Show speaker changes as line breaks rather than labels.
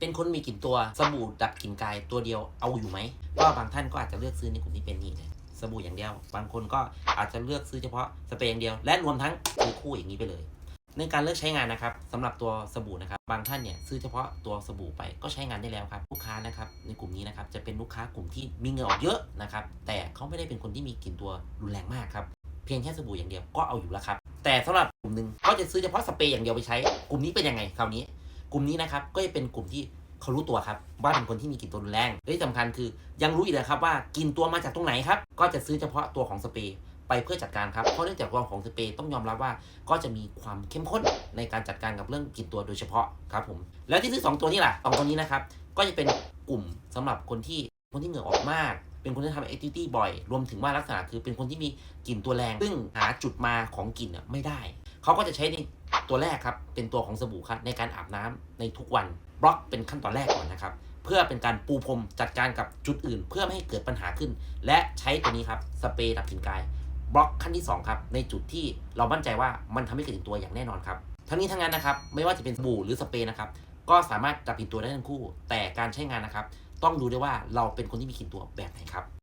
เป็นคนมีกลิ่นตัวสบู่ดับกลิ่นกายตัวเดียวเอาอยู่ไหมก็บางท่านก็อาจจะเลือกซื้อในกลุ่มที่เป็นนี่เลยสบู่อย่างเดียว บางคนก็อาจจะเลือกซื้อเฉพาะสเปรย์อย่างเดียว และรวมทั้งซื้อคู่อย่างนี้ไปเลย ในการเลือกใช้งานนะครับสำหรับตัวสบู่นะครับ บางท่านเนี่ยซื้อเฉพาะตัวสบู่ไปก็ใช้งานได้แล้วครับลูกค้านะครับในกลุ่มนี้นะครับจะเป็นลูกค้ากลุ่มที่มีเงื่ออกเยอะนะครับแต่เขาไม่ได้เป็นคนที่มีกลิ่นตัวรุนแรงมากครับเพียงแค่สบู่อย่างเดียวก็เอาอยู่แล้วครับแต่สำหรับกลุ่มหนึ่งเขาจะซื้อเฉพาะสเปรย์อย่างเดียวไปใช้ กลุ่มนี้เป็นยังไงคราวนี้ กลุ่มนี้นะครับก็จะเป็นกลุ่มที่เขารู้ตัวครับว่าเป็นคนที่มีกลิ่นตัวรุนแรงและที่สำคัญคือยังรู้อีกนะครับว่ากลิ่นตัวมาจากตรงไหนครับ ก็จะซื้อเฉพาะตัวของสเปรย์ไปเพื่อจัดการครับเพราะเนื่องจากตัวของสเปรย์ต้องยอมรับว่า ก็จะมีความเข้มข้นในการจัดการกับเรื่องกลิ่นตัวโดยเฉพาะครับผมแล้วที่ซื้อสองตัวนี้ล่ะสองตัวนี้นะครับก็จะเป็นกลุ่มสำหรับคนที่คนที่เหงื่อออกมากเป็นคนที่ทำแอคทิวิตี้บ่อย รวมถึงว่าลักษณะคือเป็นคนที่มีกลิ่นตัวแรง ซึ่งหาจุดมาของกลิ่นน่ะไม่ได้ เขาก็จะใช้ในตัวแรกครับ เป็นตัวของสบู่ครับในการอาบน้ำในทุกวันบล็อกเป็นขั้นตอนแรกก่อนนะครับ เพื่อเป็นการปูพรมจัดการกับจุดอื่น เพื่อไม่ให้เกิดปัญหาขึ้น และใช้ตัวนี้ครับสเปรย์ดับกลิ่นกายบล็อกขั้นที่สองครับในจุดที่เรามั่นใจว่ามันทำให้เกิดกลิ่นตัวอย่างแน่นอนครับทั้งนี้ทั้งนั้นนะครับไม่ว่าจะเป็นสบู่หรือสเปรย์นะครับก็สามารถดับกลิ่นตัวได้ทั้งคู่ แต่การใช้งานนะครับ ต้องดูด้วยว่าเราเป็นคนที่มีกลิ่นตัวแบบไหนครับ